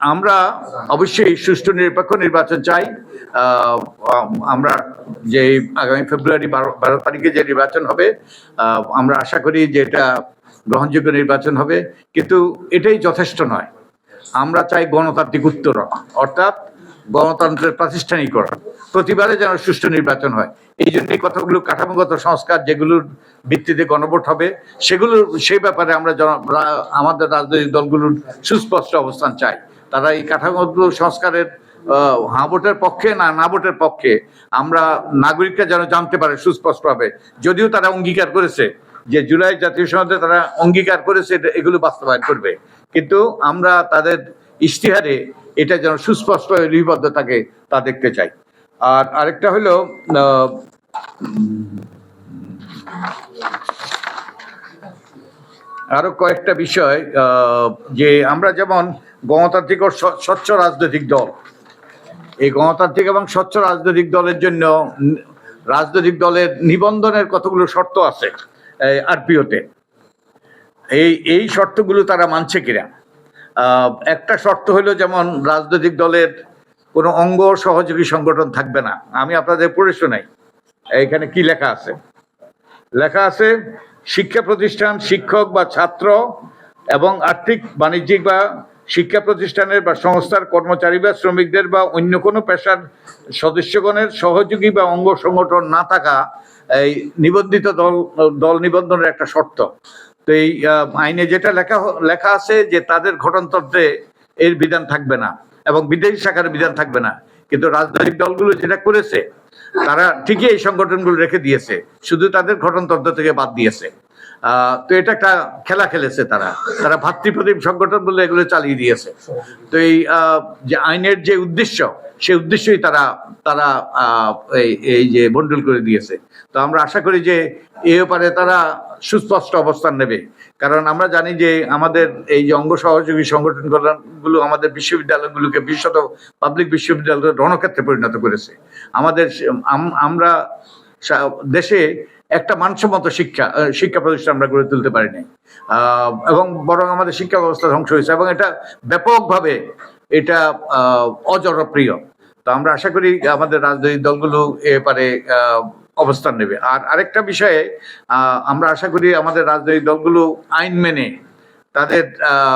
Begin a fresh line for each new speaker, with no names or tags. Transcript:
আমরা অবশ্যই সুষ্ঠু নিরপেক্ষ নির্বাচন চাই। আমরা যে আগামী ফেব্রুয়ারি বারো বারো তারিখে যে নির্বাচন হবে আমরা আশা করি যে এটা গ্রহণযোগ্য নির্বাচন হবে। কিন্তু এটাই যথেষ্ট নয়। আমরা চাই গণতান্ত্রিক উত্তরণ, অর্থাৎ গণতন্ত্রের প্রাতিষ্ঠানিকরণ প্রতিবারে যেন সুষ্ঠু নির্বাচন হয়। এই জন্য এই কথাগুলো কাঠামোগত সংস্কার যেগুলোর ভিত্তিতে গণভোট হবে সেগুলো সেই ব্যাপারে আমরা আমাদের রাজনৈতিক দলগুলোর সুস্পষ্ট অবস্থান চাই। তারা এই কাঠামোগত সংস্কারের ভোটের পক্ষে না না ভোটের পক্ষে আমরা নাগরিকরা যেন জানতে পারে সুস্পষ্টভাবে। যদিও তারা অঙ্গীকার করেছে যে জুলাই জাতীয় সনদে তারা অঙ্গীকার করেছে এগুলো বাস্তবায়ন করবে। কিন্তু আমরা তাদের ইশতেহারে এটা যেন সুস্পষ্ট লিপিবদ্ধ থাকে তা দেখতে চাই। আর আরেকটা হলো আরও কয়েকটা বিষয় যে আমরা যেমন গণতান্ত্রিক ও স্বচ্ছ রাজনৈতিক দল, এই গণতান্ত্রিক এবং স্বচ্ছ রাজনৈতিক দলের জন্য রাজনৈতিক দলের নিবন্ধনের কতগুলো শর্ত আছে আরপিওতে? এই এই শর্তগুলো তারা মানছে কিনা? একটা শর্ত হলো যেমন রাজনৈতিক দলের কোনো অঙ্গ সহযোগী সংগঠন থাকবে না। আমি আপনাদের পড়ে শোনাই এখানে কি লেখা আছে? লেখা আছে শিক্ষা প্রতিষ্ঠান, শিক্ষক বা ছাত্র এবং আর্থিক, বাণিজ্যিক বা শিক্ষা প্রতিষ্ঠানের বা সংস্থার কর্মচারী বা শ্রমিকদের বা অন্য কোনো পেশার সদস্যগণের সহযোগী বা অঙ্গ সংগঠন না থাকা এই নিবন্ধিত দল দল নিবন্ধনের একটা শর্ত। তো এই আইনে যেটা লেখা লেখা আছে যে তাদের ঘটনতন্ত্রে এর বিধান থাকবে না এবং বিদেশি শাখার বিধান থাকবে না। কিন্তু রাজনৈতিক দলগুলো যেটা করেছে তারা ঠিকই এই সংগঠনগুলো রেখে দিয়েছে। শুধু তাদের ঘটনতন্ত্র থেকে বাদ দিয়েছে। তো এটা একটা খেলা খেলেছে তারা। তারা ভাতৃপ্রতিম সংগঠন বলে এগুলো চালিয়ে দিয়েছে। তো এই যে আইনের যে উদ্দেশ্য সেই উদ্দেশ্যই তারা তারা এই যে বন্ডল করে দিয়েছে। তো আমরা আশা করি যে এ ব্যাপারে তারা সুস্পষ্ট অবস্থান নেবে। কারণ আমরা জানি যে আমাদের এই যে অঙ্গ সহযোগী সংগঠনগুলো আমাদের বিশ্ববিদ্যালয়গুলোকে বিশ্বত পাবলিক বিশ্ববিদ্যালয় রণক্ষেত্রে পরিণত করেছে। আমাদের আম- আমরা দেশে একটা মানসম্মত শিক্ষা শিক্ষা প্রতিষ্ঠান আমরা গড়ে তুলতে পারিনি। এবং বরং আমাদের শিক্ষা ব্যবস্থা ধ্বংস হয়েছে এবং এটা ব্যাপকভাবে এটা অজনপ্রিয়। তো আমরা আশা করি আমাদের রাজনৈতিক দলগুলো এ ব্যাপারে আহ, অবস্থান নেবে। আর আরেকটা বিষয়ে আমরা আশা করি আমাদের রাজনৈতিক দলগুলো আইন মেনে তাদের